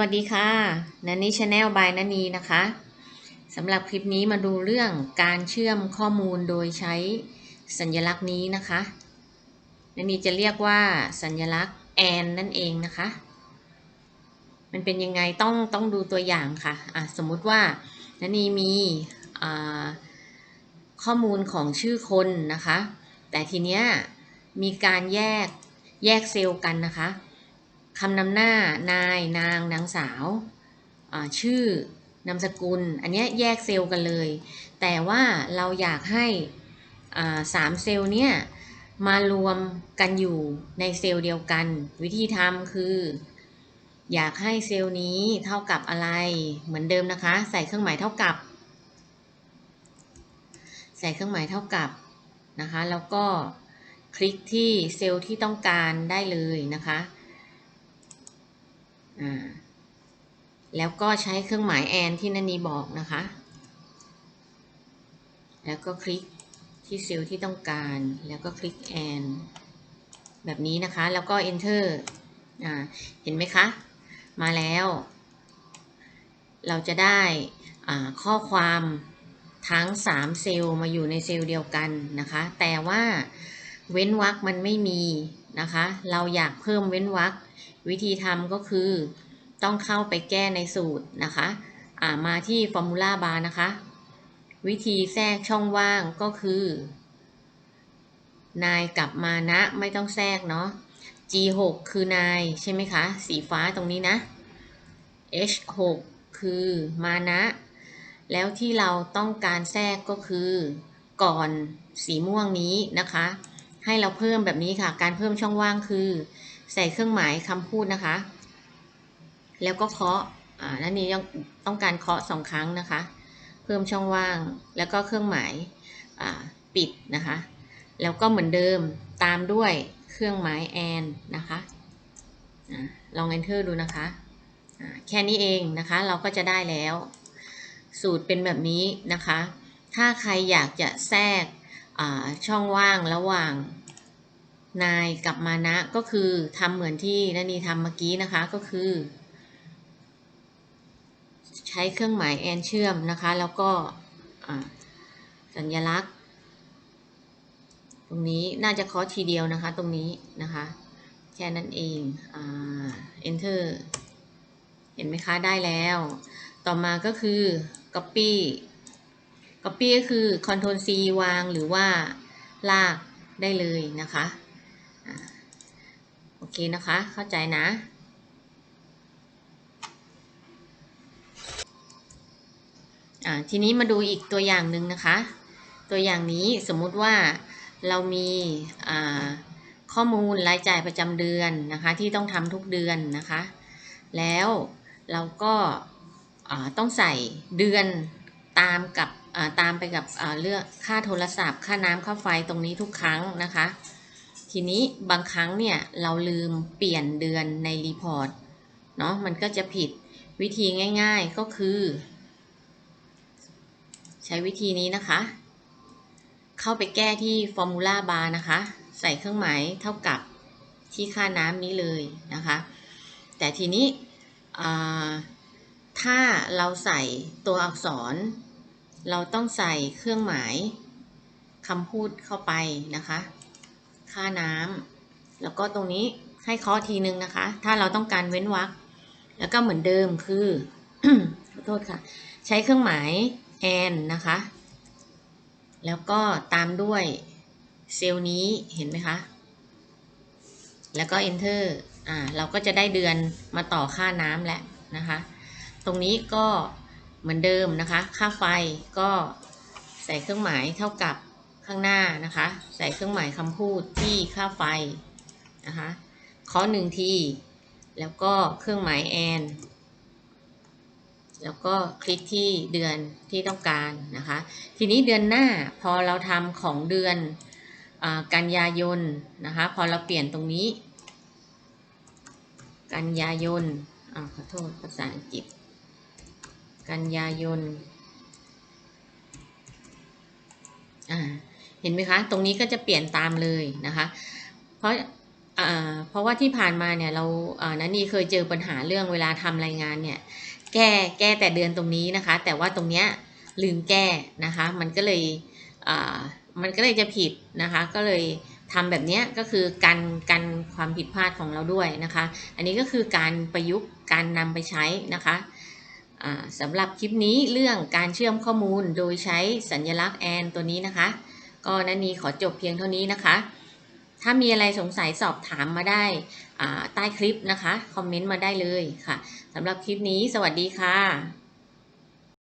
วัสดีค่ะนันนี่ชาแนลบายนันนีนะคะสำหรับคลิปนี้มาดูเรื่องการเชื่อมข้อมูลโดยใช้สัญลักษณ์นี้นะคะนันนีจะเรียกว่าสัญลักษณ์แอนนั่นเองนะคะ มันเป็นยังไงต้องต้องดูตัวอย่างค่ะะสมมุติว่านันนีมีข้อมูลของชื่อคนนะคะ แต่ทีเนี้ยมีการแยกแยกเซลล์กันนะคะ คำนำหน้านายนางนางสาว ชื่อนามสกุล อันนี้แยกเซลล์กันเลย แต่ว่าเราอยากให้สามเซลล์เนี่ยมารวมกันอยู่ในเซลล์เดียวกัน วิธีทำคือ อยากให้เซลล์นี้เท่ากับอะไรเหมือนเดิมนะคะ ใส่เครื่องหมายเท่ากับ ใส่เครื่องหมายเท่ากับนะคะ แล้วก็คลิกที่เซลล์ที่ต้องการได้เลยนะคะ แล้วก็ใช้เครื่องหมายแอนที่นันนีบอกนะคะ แล้วก็คลิกที่เซลล์ที่ต้องการ แล้วก็คลิกแอนแบบนี้นะคะ แล้วก็ enter เห็นไหมคะ มาแล้ว เราจะได้ข้อความทั้ง 3 เซลล์มาอยู่ในเซลล์เดียวกันนะคะ แต่ว่าเว้นวรรคมันไม่มี นะคะ เราอยากเพิ่มเว้นวรรควิธีทำก็คือต้องเข้าไปแก้ในสูตรนะคะะมาที่ Formula Bar นะคะ วิธีแทรกช่องว่างก็คือ นายกับมานะไม่ต้องแทรกเนาะ G6 คือนายใช่ไหมคะ สีฟ้าตรงนี้นะ H6 คือมานะ แล้วที่เราต้องการแทรกก็คือ ก่อนสีม่วงนี้นะคะ ให้เราเพิ่มแบบนี้ค่ะ การเพิ่มช่องว่างคือ ใส่เครื่องหมายคำพูดนะคะ แล้วก็เคาะอ่านั่นนี้ต้องการเคาะสองครั้งนะคะ เพิ่มช่องว่าง แล้วก็เครื่องหมายปิดนะคะ แล้วก็เหมือนเดิมตามด้วยเครื่องหมายแอนนะคะลอง enter ดูนะคะแค่นี้เองนะคะเราก็จะได้แล้ว สูตรเป็นแบบนี้นะคะ ถ้าใครอยากจะแทรกช่องว่างระหว่าง นายกับมานะก็คือทำเหมือนที่นันนีทำเมื่อกี้นะคะก็คือ ใช้เครื่องหมายแอนเชื่อมนะคะ แล้วก็สัญลักษณ์ ตรงนี้น่าจะเคาะทีเดียวนะคะ ตรงนี้นะคะ แค่นั้นเองอ enter เห็นไหมคะได้แล้ว ต่อมาก็คือ copy copy ก็คือ Ctrl C วางหรือว่าลากได้เลยนะคะ เคนะคะ เข้าใจนะ ทีนี้มาดูอีกตัวอย่างหนึ่งนะคะ ตัวอย่างนี้สมมุติว่าเรามีข้อมูลรายจ่ายประจำเดือนนะคะที่ต้องทำทุกเดือนนะคะ แล้วเราก็ต้องใส่เดือนตามกับตามไปกับเลือกค่าโทรศัพท์ ค่าน้ำค่าไฟตรงนี้ทุกครั้งนะคะ ทีนี้บางครั้งเนี่ยเราลืมเปลี่ยนเดือนในรีพอร์ตเนาะมันก็จะผิดวิธีง่าย ๆก็คือ ใช้วิธีนี้นะคะ เข้าไปแก้ที่ Formula Bar นะคะ ใส่เครื่องหมายเท่ากับที่ค่าน้ำนี้เลยนะคะ แต่ทีนี้ถ้าเราใส่ตัวอักษร เราต้องใส่เครื่องหมายคำพูดเข้าไปนะคะ ค่าน้ำแล้วก็ตรงนี้ให้เคาะทีนึงนะคะ ถ้าเราต้องการเว้นวรรคแล้วก็เหมือนเดิมคือขอโทษค่ะ ใช้เครื่องหมายแอนนะคะ แล้วก็ตามด้วยเซลล์นี้เห็นไหมคะ แล้วก็ enter อ่าเราก็จะได้เดือนมาต่อค่าน้ำแล้วนะคะ ตรงนี้ก็เหมือนเดิมนะคะ ค่าไฟก็ใส่เครื่องหมายเท่ากับ ข้างหน้านะคะ ใส่เครื่องหมายคำพูดที่ค่าไฟนะคะเคาะหนึ่งที แล้วก็เครื่องหมายแอนแล้วก็คลิกที่เดือนที่ต้องการนะคะ ทีนี้เดือนหน้าพอเราทำของเดือนอกันยายนนะคะ พอเราเปลี่ยนตรงนี้ กันยายนอขอโทษภาษาอังกฤษ กันยายนอ่า เห็นไหมคะ ตรงนี้ก็จะเปลี่ยนตามเลยนะคะ เพราะเพราะว่าที่ผ่านมาเนี่ยเรานันนี่เคยเจอปัญหาเรื่องเวลาทำรายงานเนี่ยแก้แก้แต่เดือนตรงนี้นะคะ แต่ว่าตรงเนี้ยลืมแก้นะคะ มันก็เลยมันก็เลยจะผิดนะคะ ก็เลยทำแบบเนี้ยก็คือการการความผิดพลาดของเราด้วยนะคะ อันนี้ก็คือการประยุกต์การนำไปใช้นะคะอ่าสำหรับคลิปนี้เรื่องการเชื่อมข้อมูลโดยใช้สัญลักษณ์แอนตัวนี้นะคะ ก็นันนีขอจบเพียงเท่านี้นะคะ ถ้ามีอะไรสงสัยสอบถามมาได้ใต้คลิปนะคะ คอมเมนต์มาได้เลยค่ะสำหรับคลิปนี้สวัสดีค่ะ